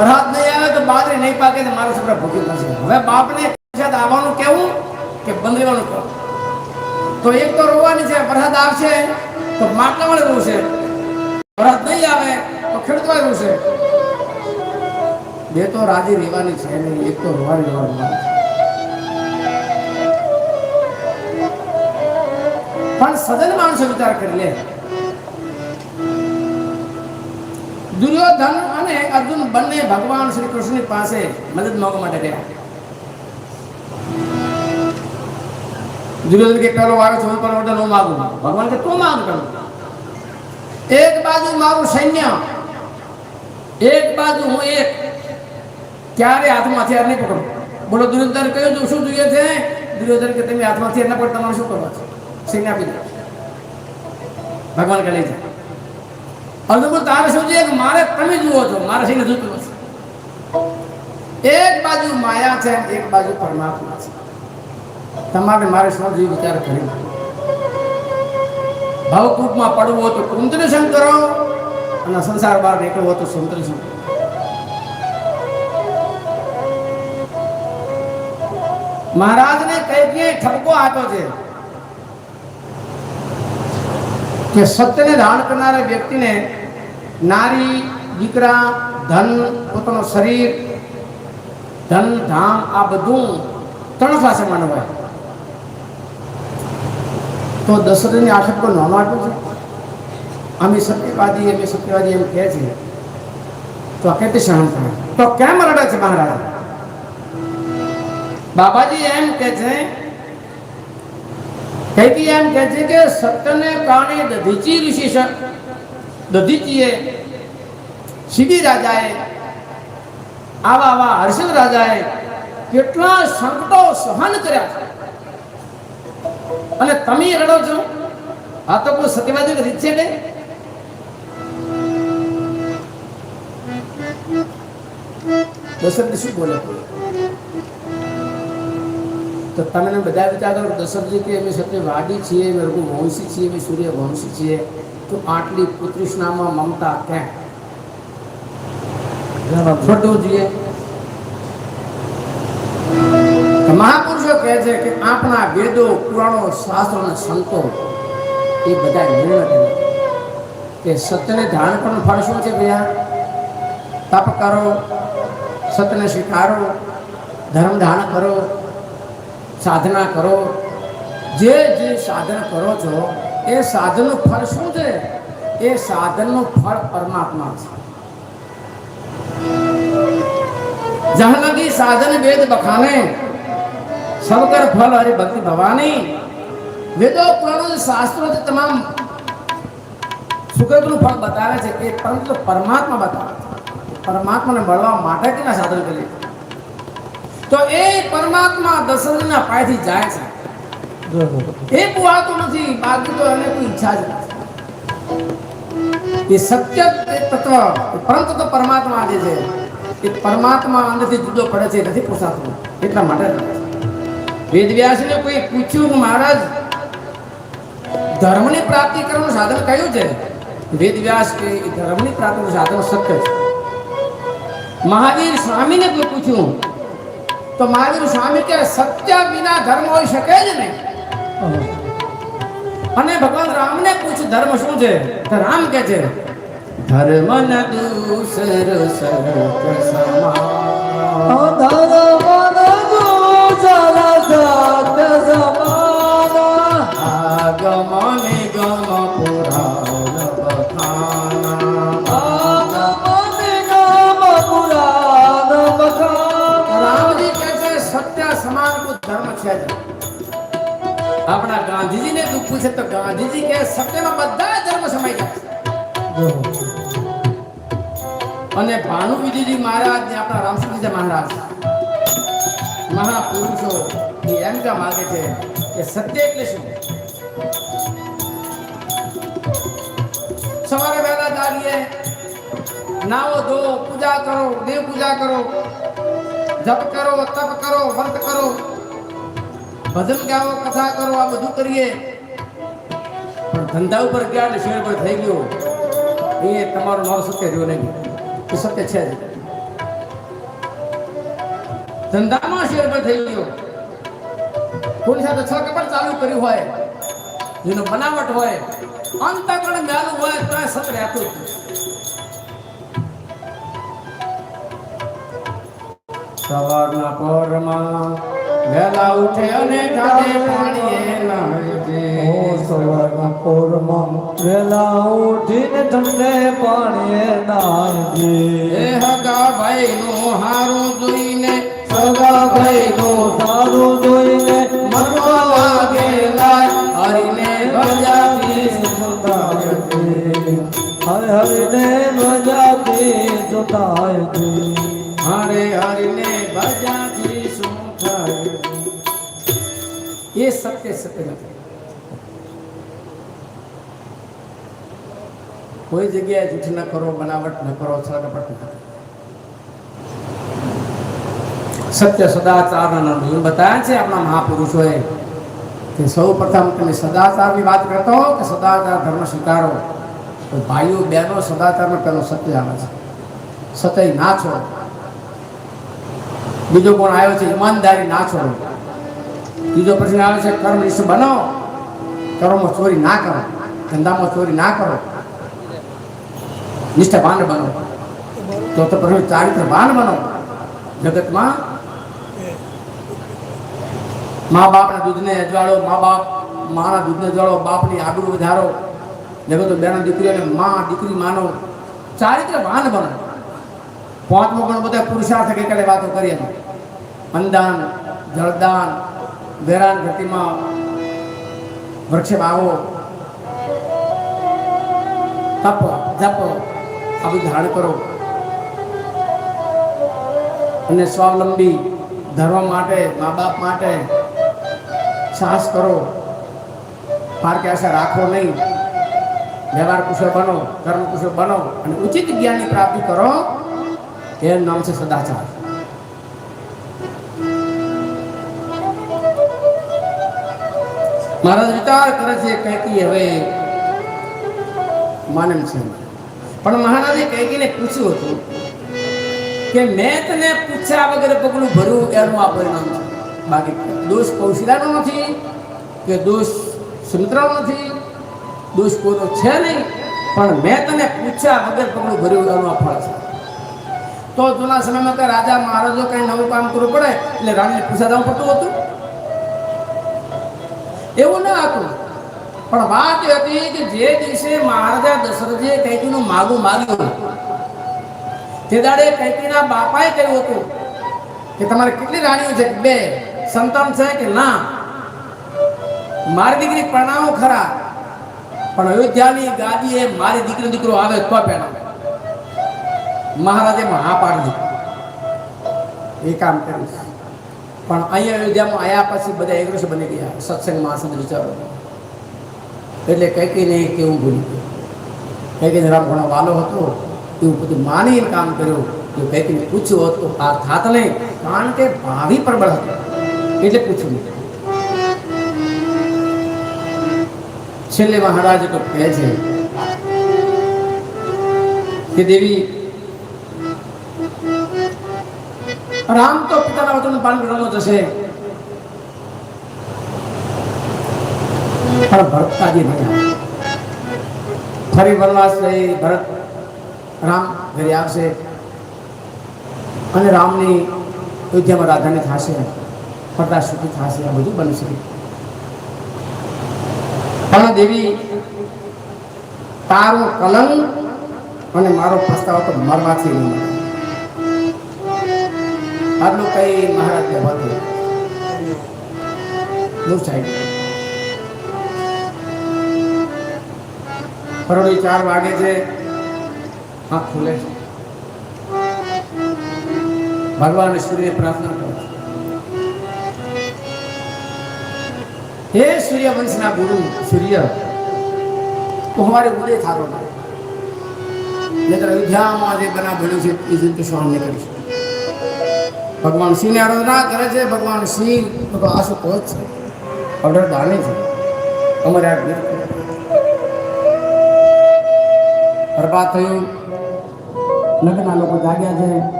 વરસાદ નહીં આવે તો બાજરી નહીં પાકે તો મારા છોકરા ભૂખી થશે હવે બાપને વરસાદ આવવાનું કેવું કે બંધવાનું કહું તો એક તો રોવાની છે વરસાદ આવશે, તો માટલા વાળે રોશે. વરસાદ નહીં આવે તો ખેડૂતો રોશે. બે તો રાજી રહેવાની છે નહીં એક તો રોવાની રોવાની પણ સદન માણસો વિચાર કરી લે. દુર્યોધન અને અર્જુન બંને, ભગવાન શ્રી કૃષ્ણની પાસે મદદ માંગવા માટે ગયા. દુર્યોધન કે પેલો વાગે છે પણ હું માગું. ભગવાન કે તું માંગ કર. એક બાજુ મારું સૈન્ય, એક બાજુ હું એક. ક્યારે હાથમાં હથિયાર નહીં પકડું? બોલો દુર્યોધન કહ્યું તું, શું જોઈએ છે? દુર્યોધન કે તમે હાથમાં હથિયાર ના પકડ તમારે શું કરવા છે? સૈન્ય આપી દો. ભગવાન કહે જાય અર્જુન તારે શું કે મારે તમે જુઓ છો, મારે સિંહ એક બાજુ માયા છે એક બાજુ પરમાત્મા છે. તમારે મારે સમજી વિચાર કરી ભાવકૂપમાં પડવું હોય તો કુંતરેશન કરો અને સંસાર બહાર નીકળવું તો સંતરેશન કરો. મહારાજને કઈ કઈ ઠપકો આપ્યો છે? કે સત્યને ધારણ કરનારા વ્યક્તિને નારી દીકરા ધન પોતાનું શરીર ધન ધામ આ બધું ત્રણ પાસે માનવાય તો દશરથની આખત પર નામ આપ્યું છે અમે સત્યવાદી અમે સત્યવાદી એમ કહે છે તો આ કેટલી સહન કરે તો કેમ રડે છે મહારાજ બાબાજી એમ કે છે કઈકી એમ કહે છે કે સત્યને કારણે દધીચી ઋષિ સ- દધીચીએ શિબી રાજાએ, આવા આવા હર્ષદ રાજાએ કેટલા સંકટો સહન કર્યા અને તમે રડો છો? આ તો કોઈ સત્યવાદી રીત છે ને? દશરથ શું બોલે? તો તમે બધા વિચાર કરો, દશરથજી કે અમે સત્યવાદી છીએ, અમે રઘુ વંશી છીએ, અમે સૂર્ય વંશી છીએ. તો આટલી પુત્રીષ્ણામાં મમતા કેમ? જોઈએ મહાપુરુષો કહે છે કે આપણા વેદો પુરાણો શાસ્ત્રો અને સંતો એ બધા નિર્ણય કરે. કે સત્યને ધારણ કરવાનું ફળ શું છે ભૈયા? તપ કરો સત્યને સ્વીકારો ધર્મ ધારણ કરો સાધના કરો. જે જે સાધન કરો છો એ સાધનનું ફળ શું છે? એ સાધનનું ફળ પરમાત્મા છે. જહાં લગી સાધન વેદ બખાને સવકર ફળ હરે ભક્તિ ભવાની. વેદો પુરાણો શાસ્ત્રો તમામ સુગતનું ફળ બતાવે છે કે પરંતુ પરમાત્મા બતાવે છે. પરમાત્માને મળવા માટે કેના સાધન કરી તો એ પરમાત્મા દશરથના પાયથી જાય છે. એ પુવાતો નથી, બાકી તો એને કોઈ ઈચ્છા જ નથી. એ સત્ય તત્વ પરંતુ તો પરમાત્મા જે છે, એ પરમાત્મા અંદરથી જુદો પડે છે નથી પોસાતું એટલા માટે વેદવ્યાસને કોઈ પૂછ્યું મહારાજ, ધર્મની પ્રાપ્તિ કરવાનું સાધન કયું છે? વેદવ્યાસ કે ધર્મની પ્રાપ્તિનું સાધન સત્ય છે. મહાવીર સ્વામીને કોઈ પૂછ્યું, તો મહાવીર સ્વામી કે સત્ય વિના ધર્મ હોઈ શકે જ નહીં. અને ભગવાન રામને પૂછ, ધર્મ શું છે? તો રામ કે છે, ધર્મ ન દૂસર સર્વ સમા આગમ ગાંધીજીને પૂછે તો ગાંધીજી કે સત્યમાં બધા ધર્મ સમાઈ જાય અને ભાનુ વિજયજી મહારાજ ને આપણા રામચંદ્રજી મહારાજ, મહાપુરુષો એમ કા માગે છે કે સત્ય એટલે શું? સવારે વહેલા જાગીએ નાવો ધો, પૂજા કરો, દેવ પૂજા કરો, જપ કરો, તપ કરો, વ્રત કરો, ભજન ગાવો કથા કરો, આ બધું કરીએ. ધંધા ઉપર ગયા શેર પર થઈ ગયો. એ તમારું મારો સત્ય રહ્યો નહીં. એ સત્ય છે ધંધામાં શેરબર થઈ ગયો. કોની સાથે છ કપડ ચાલુ કર્યું હોય એનો બનાવટ હોય અંતકણ મેલું હોય, તો એ સત રહેતું સવારના પોરમાં વહેલા ઉઠે અને ઢાળે પાણીએ નાહે. ઓ સવારના પોરમાં વેલા ઉઠીને ઠંડે પાણીએ એ નાહજે. હગા ભાઈનું હારું જોઈને સગા ભાઈનું સારું જોઈને મરવા વાગેલા હરીને ભજાવી હરે હરિને મજાથી સુતાય સત્ય સત્ય નથી. કોઈ જગ્યાએ જૂઠ ન કરો, બનાવટ ન કરો છળકપટ ન કરો. સત્ય સદાચારના નિયમ બતાવ્યા છે આપણા મહાપુરુષોએ કે સૌ પ્રથમ તમે સદાચારની વાત કરતો કે સદાચાર ધર્મ સ્વીકારો. તો ભાઈઓ, બહેનો, સદાચારમાં પહેલો સત્ય આવે છે. સત્ય ના છોડો. બીજો કોણ આવ્યો છે? ઈમાનદારી ના છોડો. બીજો પ્રશ્ન આવે છે કર્મનિષ્ઠ બનો. કર્મમાં ચોરી ના કરો. ધંધામાં ચોરી ના કરો. નિષ્ઠાવાન બનો. તો પ્રશ્ન ચારિત્રવાન બનો. જગતમાં મા બાપના દૂધને અજવાળો, મા બાપ, માના દૂધને અજવાળો, બાપની આબરૂ વધારો. જગતો બેનો દીકરીઓને મા, દીકરી, માનો. ચારિત્રવાન બનો. પાંચમો પણ બધા પુરુષાર્થ કે વાતો કરીએ અંદાન જળદાન વેરાન ધરતીમાં વૃક્ષે વાવો તપ, જપ આ ધારણ કરો. અને સ્વાવલંબી ધર્મ માટે, મા બાપ માટે સાહસ કરો. પારકે આશા રાખો નહીં. વ્યવહાર કુશળ બનો, કર્મ કુશળ બનો અને ઉચિત જ્ઞાનની પ્રાપ્તિ કરો. એનું નામ છે સદાચાર. મહારાજ વિચાર કરે છે કૈકી હવે માનમ છે. પણ મહારાજે કૈકીને પૂછ્યું હતું કે મેં તને પૂછ્યા વગર પગલું ભર્યું એનું આ પરિણામ છે. બાકી દોષ કૌશિલાનો નથી કે દોષ સુમિત્રાનો નથી, દોષ કોઈનો છે નહીં, પણ મેં તને પૂછ્યા વગર પગલું ભર્યું એનું આ ફળ છે. તો જૂના સમયમાં કે રાજા મહારાજો કંઈ નવું કામ કરવું પડે એટલે રાણીને પૂછા જવું પડતું હતું. એવું ન હતું. પણ વાત હતી કે જે દિવસે મહારાજા દશરથે કૈકીનું માગું માગ્યું, તે દાડે કૈકીના બાપાએ કહ્યું હતું કે તમારે કેટલી રાણીઓ છે? બે. સંતાન છે કે ના? મારી દીકરી પ્રણામો ખરા, પણ અયોધ્યાની ગાદીએ મારી દીકરી દીકરો આવે તો પહેલા મહારાજે હા પાડી એ કામ કર્યું. પણ અહીંયા અયોધ્યામાં આવ્યા પછી બધા એગ્રેસ બની ગયા. સત્સંગમાં સંત વિચારો. એટલે કઈ કઈ નહીં કેવું ભૂલી ગયું. કઈ કઈ રામ ઘણો વાલો હતો, એવું બધું માનીને કામ કર્યું. જો કઈ કઈને પૂછ્યું હોત તો આ થાત નહીં, કારણ કે ભાવિ પ્રબળ હતું. એટલે પૂછ્યું નહીં. છેલ્લે મહારાજ તો કહે છે કે દેવી રામ તો પિતાના વચન પાલન કરવાનો જશે પણ ભરતાજી નહીં ફરી વનવાસ લઈ ભરત રામ ઘરે આવશે અને રામની અયોધ્યામાં રાધાને થશે ફરતા સુખી થશે, આ બધું બનશે પણ દેવી તારું કલંક અને મારો પસ્તાવો તો મરવાથી નહીં. આટલું કઈ મહારાજ કહેવાતું દૂર સાહેબ. પરોઢી ચાર વાગે છે. આંખ ખુલે છે. ભગવાન સૂર્ય પ્રાર્થના કરો. હે સૂર્ય વંશના ગુરુ, સૂર્ય, તો અમારે ઉદય થારો નહીં અયોધ્યામાં જે બના ભણ્યું છે, એ રીતે સહન નહીં કરી શકે ભગવાન સિંહને આરાધના કરે છે, ભગવાન સિંહ તો આશુ પહોંચ છે? ઓર્ડર દાની છે. અમારે આ ગીત બરબાદ થયું. લગ્નના લોકો જાગ્યા છે.